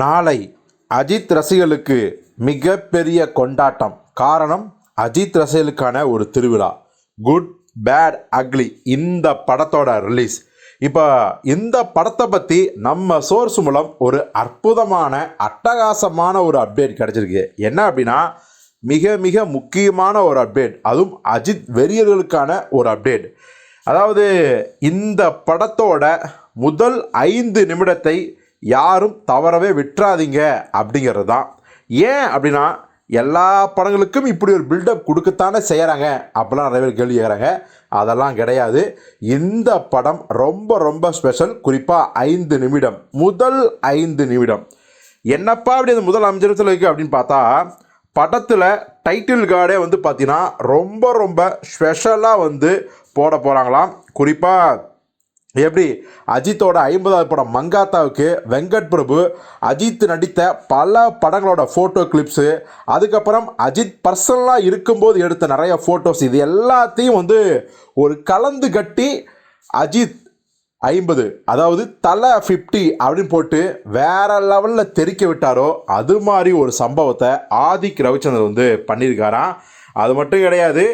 நாளை அஜித் ரசிகளுக்கு மிகப்பெரிய கொண்டாட்டம். காரணம் அஜித் ரசிகளுக்கான ஒரு திருவிழா. குட் பேட் அக்லி இந்த படத்தோட ரிலீஸ் இப்போ இந்த படத்தை பற்றி நம்ம சோர்ஸ் மூலம் ஒரு அற்புதமான அட்டகாசமான ஒரு அப்டேட் கிடச்சிருக்கு. என்ன அப்படின்னா மிக மிக முக்கியமான ஒரு அப்டேட் அதுவும் அஜித் வெறியர்களுக்கான ஒரு அப்டேட் அதாவது இந்த படத்தோட முதல் ஐந்து நிமிடத்தை யாரும் தவறவே விட்டுறாதீங்க அப்படிங்கிறது தான் ஏன் அப்படின்னா எல்லா படங்களுக்கும் இப்படி ஒரு பில்டப் கொடுக்கத்தானே செய்கிறாங்க அப்படிலாம் நிறைய பேர் கேள்வி கேட்குறாங்க அதெல்லாம் கிடையாது. இந்த படம் ரொம்ப ரொம்ப ஸ்பெஷல் குறிப்பாக ஐந்து நிமிடம். முதல் ஐந்து நிமிடம். என்னப்பா அப்படி அந்த முதல் அஞ்சு நிமிஷத்தில் இருக்குது அப்படின்னு பார்த்தா படத்தில் டைட்டில் கார்டே வந்து பார்த்தீங்கன்னா ரொம்ப ரொம்ப ஸ்பெஷலாக வந்து போட போகிறாங்களாம் குறிப்பாக எப்படி? அஜித்தோட ஐம்பதாவது படம் மங்காத்தாவுக்கு வெங்கட் பிரபு அஜித் நடித்த பல படங்களோட ஃபோட்டோ கிளிப்ஸு அதுக்கப்புறம் அஜித் பர்சனலாக இருக்கும்போது எடுத்த நிறைய ஃபோட்டோஸ் இது எல்லாத்தையும் வந்து ஒரு கலந்து கட்டி அஜித் ஐம்பது அதாவது தலை ஃபிஃப்டி அப்படின்னு போட்டு வேற லெவலில் தெறிக்க விட்டாரோ அது மாதிரி ஒரு சம்பவத்தை ஆதிக் ரவிச்சந்திரன் வந்து பண்ணியிருக்காராம். அது மட்டும் கிடையாது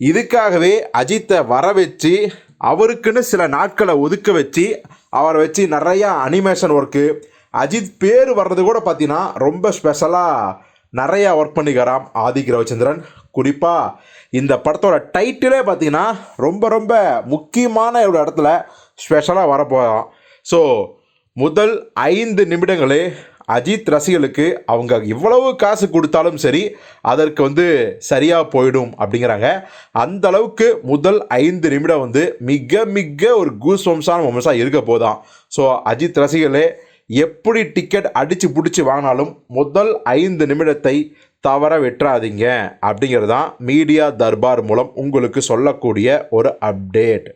இதுக்காகவே அஜித்தை வர வச்சு அவருக்குன்னு சில நாட்களை ஒதுக்க வச்சு அவரை வச்சு நிறையா அனிமேஷன் ஒர்க்கு அஜித் பேர் வர்றது கூட பார்த்தீங்கன்னா ரொம்ப ஸ்பெஷலாக நிறையா ஒர்க் பண்ணிக்கிறான் ஆதிக் ரவிச்சந்திரன். குறிப்பாக இந்த படத்தோட டைட்டிலே பார்த்தீங்கன்னா ரொம்ப ரொம்ப முக்கியமான ஒரு இடத்துல ஸ்பெஷலாக வரப்போகிறோம் ஸோ முதல் ஐந்து நிமிடங்களே அஜித் ரசிகர்களுக்கு அவங்க இவ்வளவு காசு கொடுத்தாலும் சரி அதற்கு வந்து சரியாக போயிடும் அப்படிங்கிறாங்க. அந்த அளவுக்கு முதல் ஐந்து நிமிடம் வந்து மிக மிக ஒரு கூஸ் வம்சான வம்சாக இருக்க போதான் ஸோ அஜித் ரசிகர்களே எப்படி டிக்கெட் அடித்து பிடிச்சி வாங்கினாலும் முதல் ஐந்து நிமிடத்தை தவற விட்டுறாதீங்க அப்படிங்கிறது தான் மீடியா தர்பார் மூலம் உங்களுக்கு சொல்லக்கூடிய ஒரு அப்டேட்